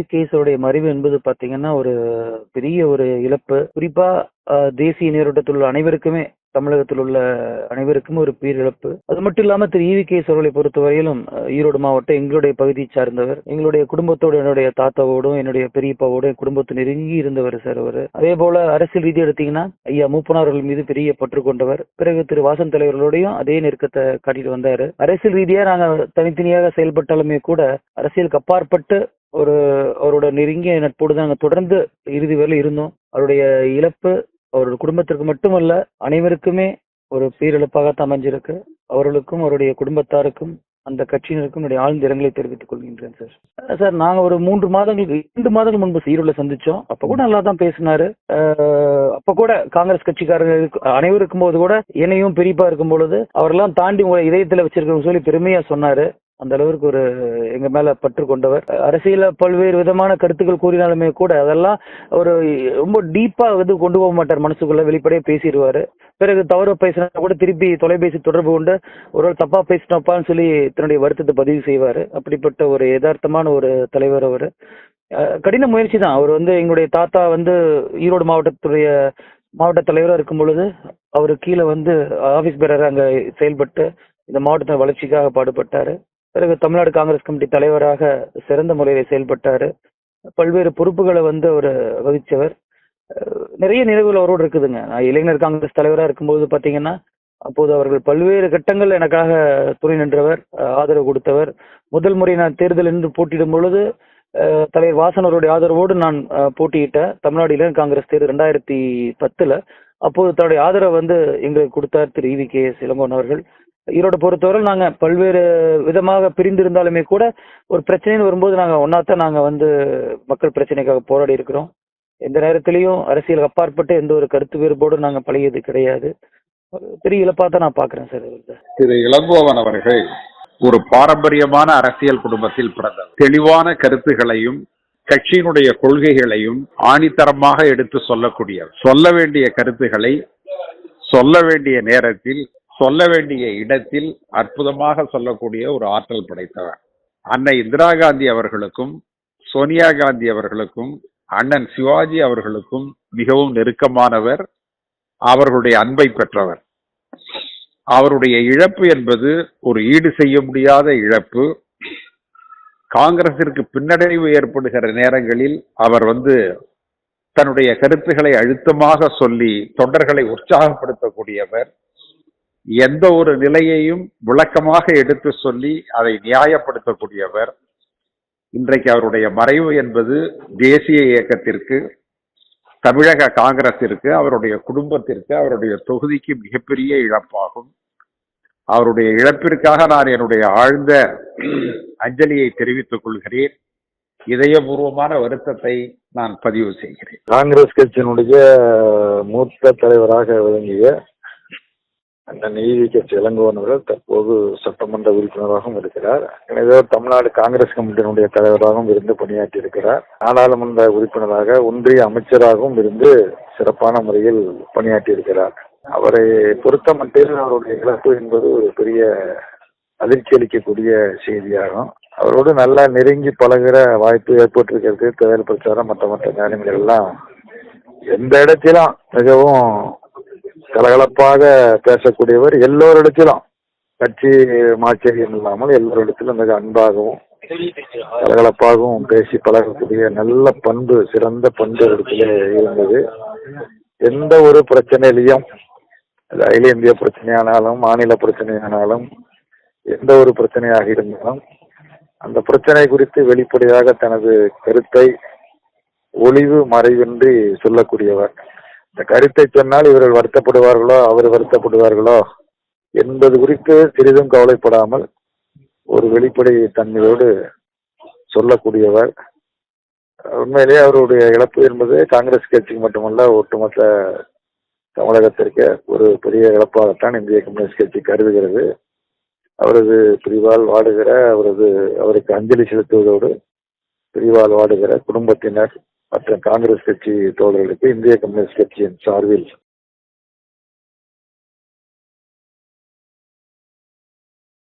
EV மறைவு என்பது பாத்தீங்கன்னா ஒரு பெரிய ஒரு இழப்பு. குறிப்பா தேசிய நீரோட்டத்தில் உள்ள அனைவருக்குமே தமிழகத்தில் உள்ள அனைவருக்கும் ஒரு பேரிழப்பு. அது மட்டும் இல்லாம திரு ஈவி கேஸ் அவர்களை பொறுத்தவரையிலும் ஈரோடு மாவட்டம் எங்களுடைய பகுதியை சார்ந்தவர். எங்களுடைய குடும்பத்தோடு என்னுடைய தாத்தாவோடும் என்னுடைய பெரியப்பாவோடும் குடும்பத்தை நெருங்கி இருந்தவர் சார் அவர். அதே போல அரசியல் ரீதி எடுத்தீங்கன்னா ஐயா மூப்பனார்கள் மீது பெரிய பற்று கொண்டவர். பிறகு திரு வாசன் தலைவர்களோடையும் அதே நெருக்கத்தை காட்டிட்டு வந்தாரு. அரசியல் ரீதியா நாங்க தனித்தனியாக செயல்பட்டாலுமே கூட அரசியலுக்கு அப்பாற்பட்டு ஒரு அவரோட நெருங்கிய நட்போடு தான் தொடர்ந்து இறுதி வரை இருந்தோம். அவருடைய இழப்பு அவரோட குடும்பத்திற்கு மட்டுமல்ல அனைவருக்குமே ஒரு பேரிழப்பாக அமைஞ்சிருக்கு. அவர்களுக்கும் அவருடைய குடும்பத்தாருக்கும் அந்த கட்சியினருக்கும் என்னுடைய ஆழ்ந்த இரங்கலை தெரிவித்துக் கொள்கின்றேன் சார். சார் நாங்க ஒரு மூன்று மாதங்களுக்கு இரண்டு மாதங்கள் முன்பு ஈரோடுல சந்திச்சோம். அப்ப கூட நல்லா தான் பேசினாரு. அப்ப கூட காங்கிரஸ் கட்சிக்காரர்கள் அனைவருக்கும் போது கூட என்னையும் பெரியப்பா இருக்கும் பொழுது அவரெல்லாம் தாண்டி உங்களை இதயத்துல வச்சிருக்கோம்னு சொல்லி பெருமையா சொன்னாரு. அந்த அளவிற்கு ஒரு எங்க மேல பற்று கொண்டவர். அரசியல பல்வேறு விதமான கருத்துக்கள் கூறினாலுமே கூட அதெல்லாம் ஒரு ரொம்ப டீப்பா வந்து கொண்டு போக மாட்டார். மனசுக்குள்ள வெளிப்படையே பேசிடுவாரு. பிறகு தவறு பேசினா கூட திருப்பி தொலைபேசி தொடர்பு கொண்டு ஒரு தப்பா பேசினப்பான்னு சொல்லி தன்னுடைய வருத்தத்தை பதிவு செய்வாரு. அப்படிப்பட்ட ஒரு யதார்த்தமான ஒரு தலைவர் அவர். கடின முயற்சி தான். அவர் வந்து எங்களுடைய தாத்தா வந்து ஈரோடு மாவட்டத்துடைய மாவட்ட தலைவராக இருக்கும் பொழுது அவர் கீழே வந்து ஆபீஸ் பேரர் அங்கே செயல்பட்டு இந்த மாவட்டத்தின் வளர்ச்சிக்காக பாடுபட்டாரு. பிறகு தமிழ்நாடு காங்கிரஸ் கமிட்டி தலைவராக சிறந்த முறையில் செயல்பட்டாரு. பல்வேறு பொறுப்புகளை வந்து அவர் வகித்தவர் நிறைய நினைவுகள் அவரோடு இருக்குதுங்க. நான் இளைஞர் காங்கிரஸ் தலைவராக இருக்கும்போது பார்த்தீங்கன்னா அப்போது அவர்கள் பல்வேறு கட்டங்கள் எனக்காக துணை நின்றவர் ஆதரவு கொடுத்தவர். முதல் முறை நான் தேர்தல் நின்று போட்டியிடும் பொழுது தலைவர் வாசன் அவருடைய ஆதரவோடு நான் போட்டியிட்டேன். தமிழ்நாடு இளைஞர் காங்கிரஸ் தேர்தல் ரெண்டாயிரத்தி பத்துல. அப்போது தன்னுடைய ஆதரவை வந்து எங்களுக்கு கொடுத்தார் திரு இவி கே இளங்கோன் அவர்கள். ஈரோடு பொறுத்தவரை நாங்கள் பல்வேறு விதமாக பிரிந்திருந்தாலுமே கூட ஒரு பிரச்சனைன்னு வரும்போது நாங்கள் ஒன்னாத்தான் நாங்கள் வந்து மக்கள் பிரச்சனைக்காக போராடி இருக்கிறோம். எந்த நேரத்திலையும் அரசியல் அப்பாற்பட்டு எந்த ஒரு கருத்து வேறுபாடும் நாங்கள் பழையது கிடையாது. ஒரு பெரிய இழப்பா தான் நான் பார்க்குறேன் சார் திரு இளங்கோவன் அவர்கள் ஒரு பாரம்பரியமான அரசியல் குடும்பத்தில் பிறந்தவர். தெளிவான கருத்துகளையும் கட்சியினுடைய கொள்கைகளையும் ஆணித்தரமாக எடுத்து சொல்லக்கூடியவர். சொல்ல வேண்டிய கருத்துக்களை சொல்ல வேண்டிய நேரத்தில் சொல்ல வேண்டிய இடத்தில் அற்புதமாக சொல்லக்கூடிய ஒரு ஆற்றல் படைத்தவர். அன்னை இந்திரா காந்தி அவர்களுக்கும் சோனியா காந்தி அவர்களுக்கும் அண்ணன் சிவாஜி அவர்களுக்கும் மிகவும் நெருக்கமானவர் அவர்களுடைய அன்பை பெற்றவர். அவருடைய இழப்பு என்பது ஒரு ஈடு செய்ய முடியாத இழப்பு. காங்கிரசிற்கு பின்னடைவு ஏற்படுகிற நேரங்களில் அவர் வந்து தன்னுடைய கருத்துக்களை அழுத்தமாக சொல்லி தொண்டர்களை உற்சாகப்படுத்தக்கூடியவர். எந்த ஒரு நிலையையும் விளக்கமாக எடுத்து சொல்லி அதை நியாயப்படுத்தக்கூடியவர். இன்றைக்கு அவருடைய மறைவு என்பது தேசிய இயக்கத்திற்கு தமிழக காங்கிரசிற்கு அவருடைய குடும்பத்திற்கு அவருடைய தொகுதிக்கு மிகப்பெரிய இழப்பாகும். அவருடைய இழப்பிற்காக நான் என்னுடைய ஆழ்ந்த அஞ்சலியை தெரிவித்துக் கொள்கிறேன். இதயபூர்வமான வருத்தத்தை நான் பதிவு செய்கிறேன். காங்கிரஸ் கட்சியினுடைய மூத்த தலைவராக விளங்கிய அண்ணன் நீதி கட்சி இளங்கோவன் அவர்கள் தற்போது சட்டமன்ற உறுப்பினராகவும் இருக்கிறார். எனவே தமிழ்நாடு காங்கிரஸ் கமிட்டியினுடைய தலைவராகவும் இருந்து பணியாற்றி இருக்கிறார் நாடாளுமன்ற உறுப்பினராக ஒன்றிய அமைச்சராகவும் இருந்து சிறப்பான முறையில் பணியாற்றி இருக்கிறார் அவரை பொறுத்த மட்டில் அவருடைய இழப்பு என்பது ஒரு பெரிய அதிர்ச்சி அளிக்கக்கூடிய செய்தியாகும். அவரோடு நல்லா நெருங்கி பழகிற வாய்ப்பு ஏற்பட்டிருக்கிறது. தேர்தல் பிரச்சாரம் மற்ற மற்ற காரியங்கள் எல்லாம் எந்த இடத்திலும் மிகவும் கலகலப்பாக பேசக்கூடியவர் எல்லோரிடத்திலும் கட்சி மாச்சரியம் இல்லாமல் எல்லோரிடத்திலும் மிக அன்பாகவும் கலகலப்பாகவும் பேசி பழகக்கூடிய நல்ல பண்பு சிறந்த பண்பு இடத்துல இருந்தது. எந்த ஒரு பிரச்சனையிலையும் அகில இந்திய பிரச்சனையானாலும் மாநில பிரச்சனையானாலும் எந்த ஒரு பிரச்சனையாக இருந்தாலும் அந்த பிரச்சனை குறித்து வெளிப்படையாக தனது கருத்தை ஒளிவு மறைவின்றி சொல்லக்கூடியவர். இந்த கருத்தை சொன்னால் இவர்கள் வருத்தப்படுவார்களோ அவர் வருத்தப்படுவார்களோ என்பது குறித்து சிறிதும் கவலைப்படாமல் ஒரு வெளிப்படை தன்மையோடு சொல்லக்கூடியவர். உண்மையிலேயே அவருடைய இழப்பு என்பது காங்கிரஸ் கட்சிக்கு மட்டுமல்ல ஒட்டுமொத்த தமிழகத்திற்கு ஒரு பெரிய இழப்பாகத்தான் இந்திய கம்யூனிஸ்ட் கட்சி கருதுகிறது. அவரது பிரிவால் வாடுகிற அவரது அவருக்கு அஞ்சலி செலுத்துவதோடு பிரிவால் வாடுகிற குடும்பத்தினர் மற்ற காங்கிரஸ் கட்சி தோழர்களுக்கு இந்திய கம்யூனிஸ்ட் கட்சியின் சார்பில்